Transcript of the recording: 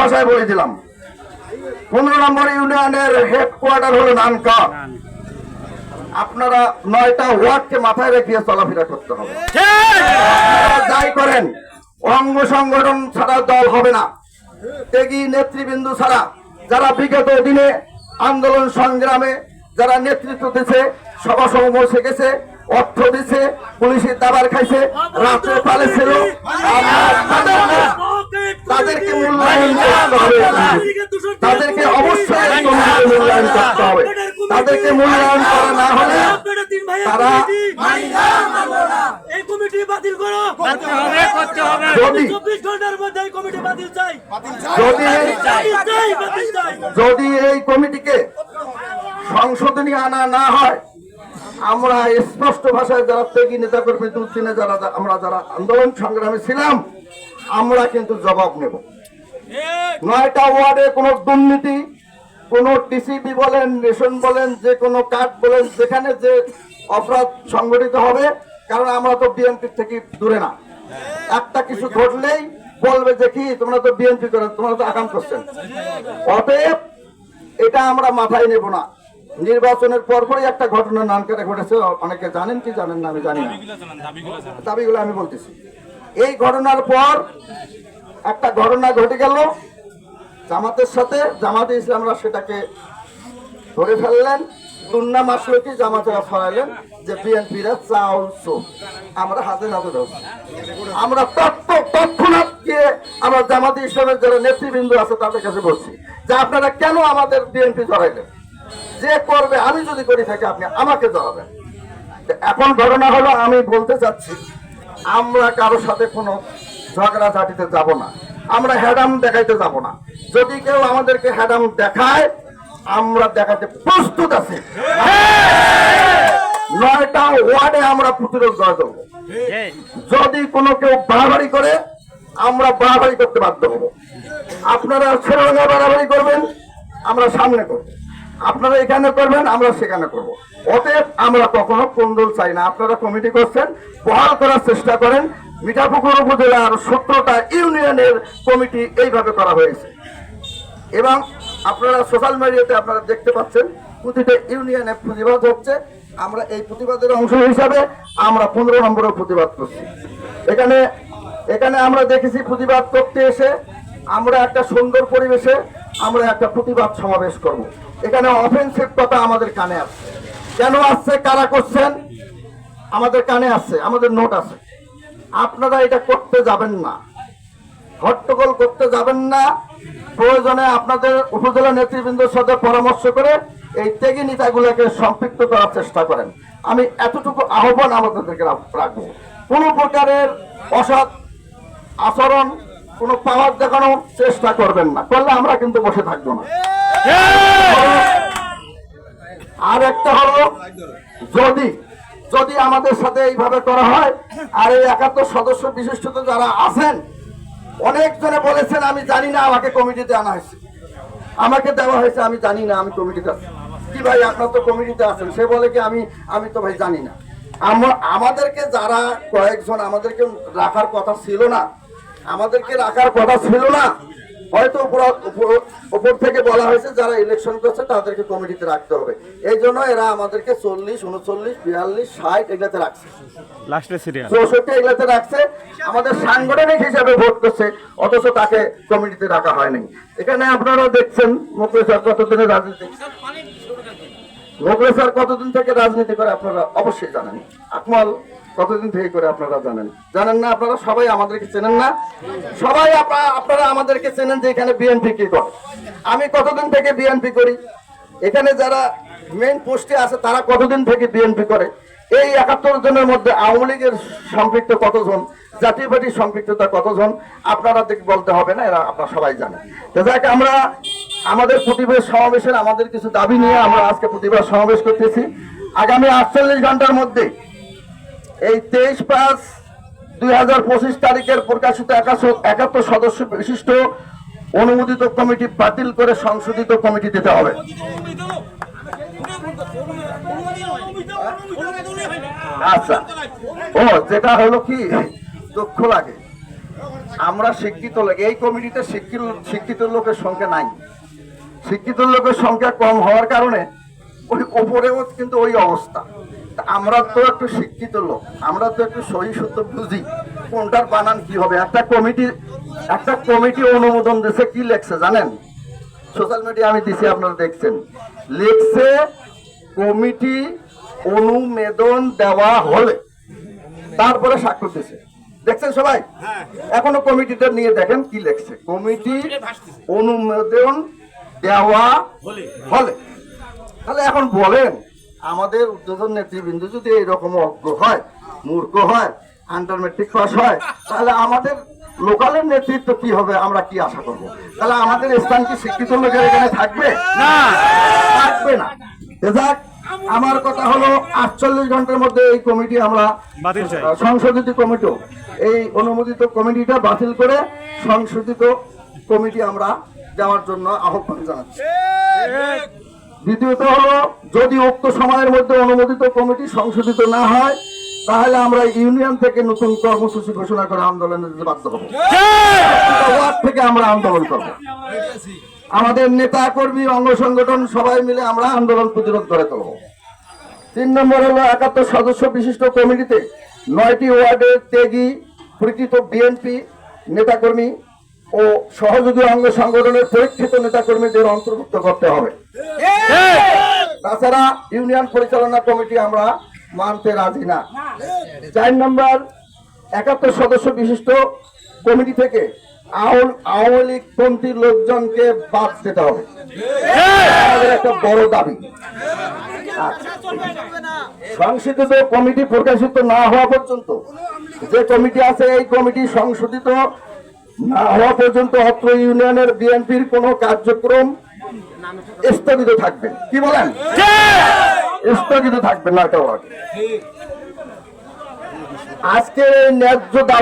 ভাষায় বলে দিলাম পনেরো নম্বর ইউনিয়নের হেডকোয়ার্টার হলো নানকা। আপনারা নয়টা ওয়ার্ডকে মাথায় রেখে চলাফেরা করতে হবে। যাই করেন, অঙ্গ সংগঠন ছাড়া দল হবে না। ত্যাগী নেতৃবৃন্দ ছাড়া যারা বিগত দিনে আন্দোলন সংগ্রামে যারা নেতৃত্ব দিছে সভা সমূহ গেছে অর্থ দিছে, পুলিশের দাবার খাইছে, রাত্রে পালেছিল তাদেরকে মূল্যায়ন করতে হবে তাদেরকে অবশ্যই এই কমিটিতে মূল্যায়ন করতে হবে তাদেরকে মূল্যায়ন করা না হলে তারা এই কমিটি বাতিল করো। করতে হবে করতে হবে। যদি চব্বিশ ঘণ্টার মধ্যে এই কমিটি বাতিল চাই। বাতিল চাই। যদি এই কমিটিকে সংশোধনী আনা না হয় আমরা স্পষ্ট ভাষায় যারা ত্যাগী নেতা কর্মী দুদিনে যারা আমরা যারা আন্দোলন সংগ্রামে ছিলাম আমরা কিন্তু জবাব নেব। নয়টা ওয়ার্ডে কোনো দুর্নীতি কোনো টিসিবি বলেন রেশন বলেন যে কোনো কার্ড বলেন যেখানে যে অপরাধ সংগঠিত হবে কারণ আমরা তো বিএনপি থেকে দূরে না। একটা কিছু ঘটলেই বলবে যে কি, তোমরা তো বিএনপি করেন তোমরা তো আকাম করছেন। অতএব এটা আমরা মাথায় নেব না। নির্বাচনের পরপরই একটা ঘটনা নানকারে ঘটেছে, অনেকে জানেন কি জানেন না, আমি জানি না। দাবিগুলো আমি বলতেছি। এই ঘটনার পর একটা ঘটনা ঘটে গেল, জামাতের সাথে, জামাতে ইসলামরা সেটাকে ধরে ফেললেন। আসলো জামাতেরা যে বিএনপিরা চাউল চোখ আমরা হাতে ধরছি। আমরা তৎক্ষণাৎ গিয়ে ইসলামের যারা নেতৃবৃন্দ আছে তাদের কাছে বলছি যে আপনারা কেন আমাদের বিএনপি ধরাইলেন? যে করবে, আমি যদি করি থাকি আপনি আমাকে জড়াবেন এখন ঘটনা হলো, আমি বলতে চাচ্ছি, আমরা কারোর সাথে কোনো ঝগড়া ঝাঁটিতে যাব না। আমরা হ্যাডাম দেখাইতে যাব না। যদি কেউ আমাদেরকে হ্যাডাম দেখায় আমরা দেখাতে প্রস্তুত আছি। নয়টা ওয়ার্ডে আমরা প্রতিরোধ করে দেবো যদি কোনো কেউ বাড়াবাড়ি করে, আমরা বাড়াবাড়ি করতে বাধ্য হব। আপনারা ছেলেরা বাড়াবাড়ি করবেন, আমরা সামনে করব। আপনারা এখানে করবেন, আমরা সেখানে করব। অতএব আমরা কখনো কোন্দল চাই না। আপনারা কমিটি করছেন, বহাল করার চেষ্টা করেন। মিঠাপুকুর উপজেলার সতেরোটা ইউনিয়নের কমিটি এইভাবে করা হয়েছে। এবং আপনারা সোশ্যাল মিডিয়াতে আপনারা দেখতে পাচ্ছেন, প্রতিটা ইউনিয়নে প্রতিবাদ হচ্ছে। আমরা এই প্রতিবাদের অংশ হিসাবে আমরা পনেরো নম্বরের প্রতিবাদ করছি। এখানে এখানে আমরা দেখেছি প্রতিবাদ করতে এসে আমরা একটা সুন্দর পরিবেশে আমরা একটা প্রতিবাদ সমাবেশ করব। এখানে অফেন্সিভ কথা আমাদের কানে আসছে। কেন আসছে? কারা করছেন? আমাদের কানে আসছে, আমাদের নোট আছে। আপনারা এটা করতে যাবেন না। হট্টগোল করতে যাবেন না। প্রয়োজনে আপনাদের উপজেলা নেতৃবৃন্দের সাথে পরামর্শ করে এই ত্যাগী নেতাগুলোকে সম্পৃক্ত করার চেষ্টা করেন। আমি এতটুকু আহ্বান আমাদেরকে রাখ- রাখব। কোনো প্রকারের অসৎ আচরণ, কোনো পাওয়ার দেখানোর চেষ্টা করবেন না। করলে আমরা কিন্তু বসে থাকব না। আর একটা হলো, যদি যদি আমাদের সাথে এইভাবে করা হয়, আর এই একাত্তর সদস্য বিশিষ্ট যারা আছেন অনেকজনে বলেছেন, আমি জানি না, আমাকে কমিটিতে আনা হয়েছে। আমাকে দেওয়া হয়েছে, আমি জানি না, আমি কমিটিতে আছি। কি ভাই, আপনার তো কমিটিতে আছেন, সে বলে কি, আমি আমি তো ভাই জানি না। আম- আমাদেরকে যারা কয়েকজন, আমাদেরকে রাখার কথা ছিল না, আমাদেরকে রাখার কথা ছিল না হয়তো উপর- থেকে বলা হয়েছে যারা ইলেকশন করছে তাদেরকে কমিটিতে রাখতে হবে। এই জন্য এরা আমাদেরকে চল্লিশ উনচল্লিশ বিয়াল্লিশ ষাট এগুলাতে রাখছে। চৌষট্টি এগুলাতে রাখছে। আমাদের সাংগঠনিক হিসাবে ভোট করছে অথচ তাকে কমিটিতে রাখা হয়নি। এখানে আপনারা দেখছেন মুকেশ স্যার কতদিনে রাজনীতি মুকেশ কতদিন থেকে রাজনীতি করে আপনারা অবশ্যই জানেন। আকমল কতদিন থেকে করে আপনারা জানেন? জানেন না, আপনারা সবাই আমাদেরকে চেনেন না? সবাই আপনা- আপনারা আমাদেরকে চেনেন যে এখানে বিএনপি কি করে। আমি কতদিন থেকে বিএনপি করি? এখানে যারা মেন পোস্টে আছে, তারা কতদিন থেকে বিএনপি করে? এই একাত্তর জনের মধ্যে আওয়ামী লীগের সম্পৃক্ত কতজন, জাতীয় পার্টির সম্পৃক্ততা কতজন, আপনারা বলতে হবে না, এরা আপনারা সবাই জানেন। তো যাক, আমরা আমাদের প্রতিবাদ সমাবেশের আমাদের কিছু দাবি নিয়ে আমরা আজকে প্রতিবাদ সমাবেশ করতেছি। আগামী আটচল্লিশ ঘণ্টার মধ্যে এই তেইশ পাঁচ দুই তারিখের প্রকাশিত একাত্তর সদস্য বিশিষ্ট অনুমোদিত কমিটি বাতিল করে সংশোধিত কমিটি দিতে হবে। আচ্ছা। ও, যেটা হলো কি? দুঃখ লাগে। আমরা শিক্ষিত লোক। এই কমিটিতে শিক্ষিত শিক্ষিত লোকের সংখ্যা নাই। শিক্ষিত লোকের সংখ্যা কম হওয়ার কারণে ওই ওপরেও কিন্তু ওই অবস্থা। আমরা তো একটু শিক্ষিত লোক আমরা তো একটু সহি সত্য বুঝি কোনটার বানান কি হবে? একটা কমিটি একটা কমিটি অনুমোদন দিয়েছে কি লেখছে জানেন? সোশ্যাল মিডিয়া আমি দিছি আপনারা দেখছেন। লিখছে কমিটি অনুমোদন দেওয়া হলে তারপরে স্বাক্ষর দিছে। দেখছেন সবাই? এখনও কমিটিটা নিয়ে দেখেন কি লেখছে। কমিটি অনুমোদন দেওয়া হলে। তাহলে এখন বলেন আমাদের উদ্বোধন নেতৃবৃন্দ যদি এইরকম অজ্ঞ হয় মূর্খ হয় আন্ডার মেট্রিক পাস হয় তাহলে আমাদের লোকালের নেতৃত্ব কি হবে আমরা কি আশা করব? তাহলে আমাদের স্থান কি শিক্ষিত লোকের এখানে থাকবে? না। থাকবে না। যাক, আমার কথা হলো আটচল্লিশ ঘণ্টার মধ্যে এই কমিটি আমরা সংশোধিত কমিটি এই অনুমোদিত কমিটিটা বাতিল করে সংশোধিত কমিটি আমরা দেওয়ার জন্য আহ্বান জানাচ্ছি। দ্বিতীয়ত হলো যদি উক্ত সময়ের মধ্যে অনুমোদিত কমিটি সংশোধিত না হয় তাহলে আমরা ইউনিয়ন থেকে নতুন কর্মসূচি ঘোষণা করে আন্দোলনে যেতে বাধ্য হব। ওয়ার্ড থেকে আমরা আন্দোলন করব। আমাদের নেতা কর্মী অঙ্গ সংগঠন সবাই মিলে আমরা আন্দোলন প্রতিরোধ করে তুলব। তিন নম্বর হলো একাত্তর সদস্য বিশিষ্ট কমিটিতে নয়টি ওয়ার্ডের ত্যাগী পরিচিত বিএনপি নেতাকর্মী ও সহযোগী অঙ্গ সংগঠনের পরীক্ষিত নেতাকর্মীদের অন্তর্ভুক্ত করতে হবে। তাছাড়া ইউনিয়ন পরিচালনা কমিটি আমরা মানতে রাজি না। চার নম্বর, একাত্তর সদস্য বিশিষ্ট কমিটি থেকে আওয়াম- লীগ পন্থী লোকজনকে বাদ দিতে হবে। একটা বড় দাবি। সংশোধিত কমিটি প্রকাশিত না হওয়া পর্যন্ত যে কমিটি আছে, এই কমিটি সংশোধিত না হওয়া পর্যন্ত অত্র ইউনিয়নের বিএনপির কোন কার্যক্রম স্থগিত থাকবে। কি বলেন? স্থগিত থাকবে নয়টা আজকে ন্যায্য দাবি